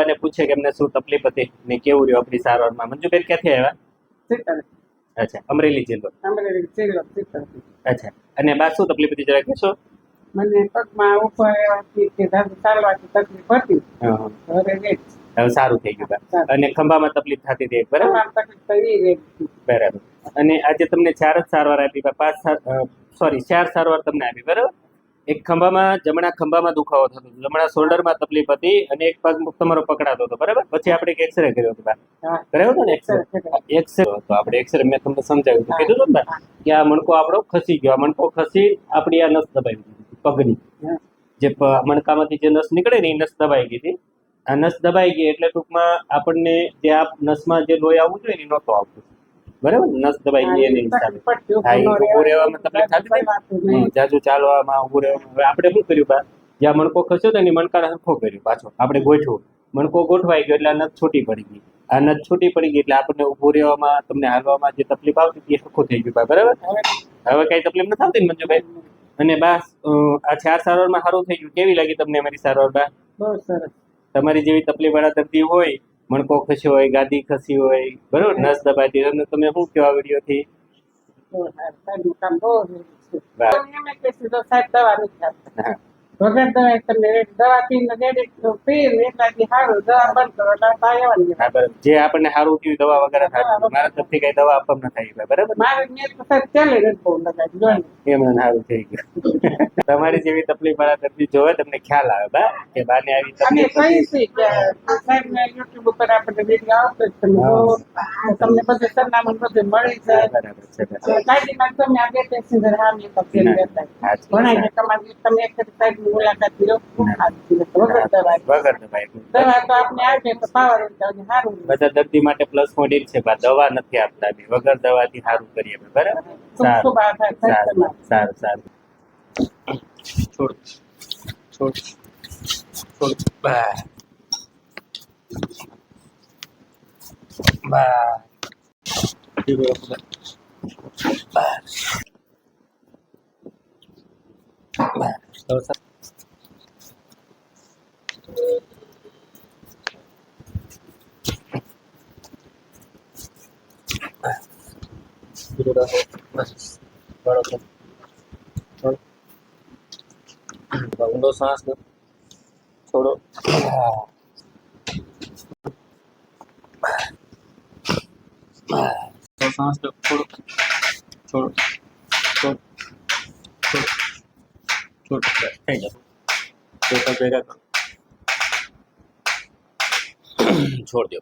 મંજુબાને પૂછે કે એમને શું તકલીફ હતી? ને કેવું રહ્યું આપણી સારવારમાં? મંજુબેન ક્યાંથી આવ્યા? અચ્છા અમરેલી જિલ્લો. અચ્છા અને બા શું તકલીફ હતી જરા કહેશો? મને પગમાં ઉપર કે તકલીફ હતી. હવે સારું થઈ ગયું અને ખંભામાં તકલીફ થતી હતી બરાબર? બરાબર. અને આજે તમને ચાર જ સારવાર આપી પાંચ સોરી ચાર સારવાર તમને આપી બરાબર? એક ખંભામાં જમણા ખંભામાં દુખાવો થતો હતો. જમણા શોલ્ડરમાં તકલીફ હતી અને એક પગ તમારો પકડાતો હતો. બરાબર? પછી આપણે એક એક્સરે કર્યો હતો કર્યો હતો ને એક્સરે એક્સરે તો આપણે એક્સરે મેં તમને સમજાવ્યું. હતું કીધું હતું ને કે આ મણકો આપણો ખસી ગયો. આ મણકો ખસી આપણી આ નસ દબાઈ દીધી પગની. જે મણકામાંથી જે નસ નીકળે ને એ નસ દબાઈ ગઈ હતી. આ નસ દબાઈ ગઈ એટલે ટૂંકમાં આપણને જે આ નસમાં જે લોહી આવવું જોઈએ ને એ નહોતું આવતું. બરાબર? નસ દબાઈ ગઈ એની હિસાબે ઊભું રહેવામાં તકલીફ થતી હતી જાજુ ચાલવામાં ઊભું રહેવામાં હવે આપણે શું કર્યું બા? જ્યાં મણકો ખસ્યો તો એની મણકાને સરખો કર્યો પાછો. આપણે ગોઠવું. મણકો ગોઠવાઈ ગયો એટલે આ નસ છૂટી પડી ગઈ. આ નસ છૂટી પડી ગઈ એટલે આપણને ઊભું રહેવામાં તમને હાલવામાં જે તકલીફ આવતી હતી એ સરખું થઈ ગયું બા. બરાબર? હવે કઈ તકલીફ નથી આવતી ને મંજુભાઈ? અને બા આ ચાર સારવારમાં સારું થઈ ગયું. કેવી લાગી તમને અમારી સારવાર બા? બહુ સરસ. તમારી જેવી તકલીફ વાળા દર્દી હોય મણકો ખસ્યો હોય ગાદી ખસી હોય બરોબર? નસ દબાતી. અને તમે શું કેવા વીડિયો છે. બરાબર. હા વગર દવા તમે દવા પીને રેડી પીને એટલાથી સારું દવા બંધ કરો એટલે આવવાની બરાબર જે આપણને સારું થયું દવા વગર થાય મારા તરફથી કઈ દવા આપવામાં નથી આવી બરાબર મારે મેં તો સાહેબ ચાલે નથી એમ સારું થઈ ગયું તમારી જેવી તકલીફ મારા તરફથી જોવે તમને ખ્યાલ આવે બા કે બાને આવી તકલીફ હતી. છે કે સાહેબ ને યુટ્યુબ ઉપર આપણે વીડિયો આવતો જ તમે હા. જોવો. તમને બધે સરનામું બધું મળી જાય બરાબર છે બરાબર. કાયદીમાં તમે આ બે પેસેન્જર હામી તો ફેર ના, લેતા હા. ઘણા તમારી તમે એક સાહેબની મુલાકાત લો સારું છે. વગર દવા વગર દવાઈ દવા તો તો પાવર સારું બધા દર્દી માટે પ્લસ પોઈન્ટ છે બા દવા નથી આપતા બી વગર દવાથી સારું કરીએ અમે. બરાબર? સાહેબ સારું. સારું સારું છોડ છોડ છોડ. બા. બા. બા. તો સર બસ બરોબર છોડ ઊંડો શ્વાસ લો છોડો તો શ્વાસ લો છોડો છોડો છોડ છોડ છોડ બસ, થઈ જશે પેપર ભેગા કરો છોડ દો